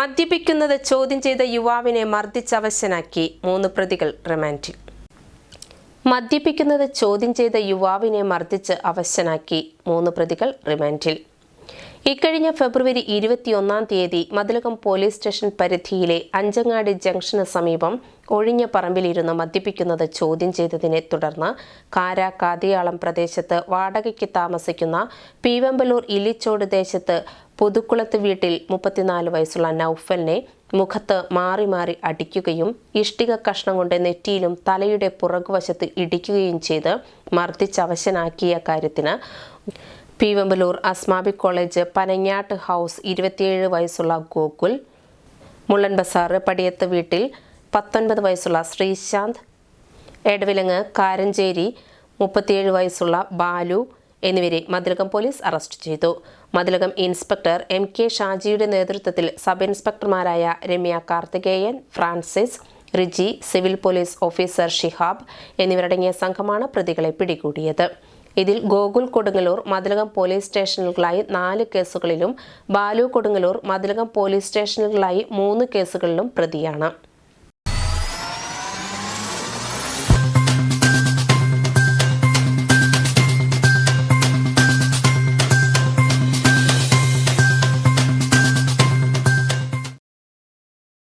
മദ്യപിക്കുന്നത് ചോദ്യം ചെയ്ത യുവാവിനെ മർദ്ദിച്ചവശനാക്കി മൂന്ന് പ്രതികൾ റിമാൻഡിൽ. മദ്യപിക്കുന്നത് ചോദ്യം ചെയ്ത യുവാവിനെ മർദ്ദിച്ച് അവശനാക്കി മൂന്ന് പ്രതികൾ റിമാൻഡിൽ. ഇക്കഴിഞ്ഞ ഫെബ്രുവരി ഇരുപത്തിയൊന്നാം തീയതി മതിലകം പോലീസ് സ്റ്റേഷൻ പരിധിയിലെ അഞ്ചങ്ങാടി ജംഗ്ഷന് സമീപം ഒഴിഞ്ഞ പറമ്പിലിരുന്ന് മദ്യപിക്കുന്നത് ചോദ്യം ചെയ്തതിനെ തുടർന്ന് കാര കാതിയാളം പ്രദേശത്ത് വാടകയ്ക്ക് താമസിക്കുന്ന പീവമ്പലൂർ ഇല്ലിച്ചോട് ദേശത്ത് പുതുക്കുളത്ത് വീട്ടിൽ മുപ്പത്തിനാല് വയസ്സുള്ള നൌഫലിനെ മുഖത്ത് മാറി മാറി അടിക്കുകയും ഇഷ്ടിക കഷ്ണം കൊണ്ട് നെറ്റിയിലും തലയുടെ പുറകുവശത്ത് ഇടിക്കുകയും ചെയ്ത് മർദ്ദിച്ചവശനാക്കിയ കാര്യത്തിന് പീവമ്പലൂർ അസ്മാബി കോളേജ് പനങ്ങാട്ട് ഹൗസ് ഇരുപത്തിയേഴ് വയസ്സുള്ള ഗോകുൽ മുള്ളൻ ബസാറ് പടിയത്ത് വീട്ടിൽ പത്തൊൻപത് വയസ്സുള്ള ശ്രീശാന്ത് എടവിലങ്ങ് കാരഞ്ചേരി മുപ്പത്തിയേഴ് വയസ്സുള്ള ബാലു എന്നിവരെ മതിലകം പോലീസ് അറസ്റ്റ് ചെയ്തു. മതിലകം ഇൻസ്പെക്ടർ എം കെ ഷാജിയുടെ നേതൃത്വത്തിൽ sub ഇൻസ്പെക്ടർമാരായ Ramya Karthikeyan Francis Riji civil police officer Shihab എന്നിവരടങ്ങിയ സംഘമാണ് പ്രതികളെ പിടികൂടിയത്. ഇതിൽ ഗോകുൽ കൊടുങ്ങല്ലൂർ മതിലകം പോലീസ് സ്റ്റേഷനുകളായി നാല് കേസുകളിലും ബാലു കൊടുങ്ങല്ലൂർ മതിലകം പോലീസ് സ്റ്റേഷനുകളായി മൂന്ന് കേസുകളിലും പ്രതിയാണ്.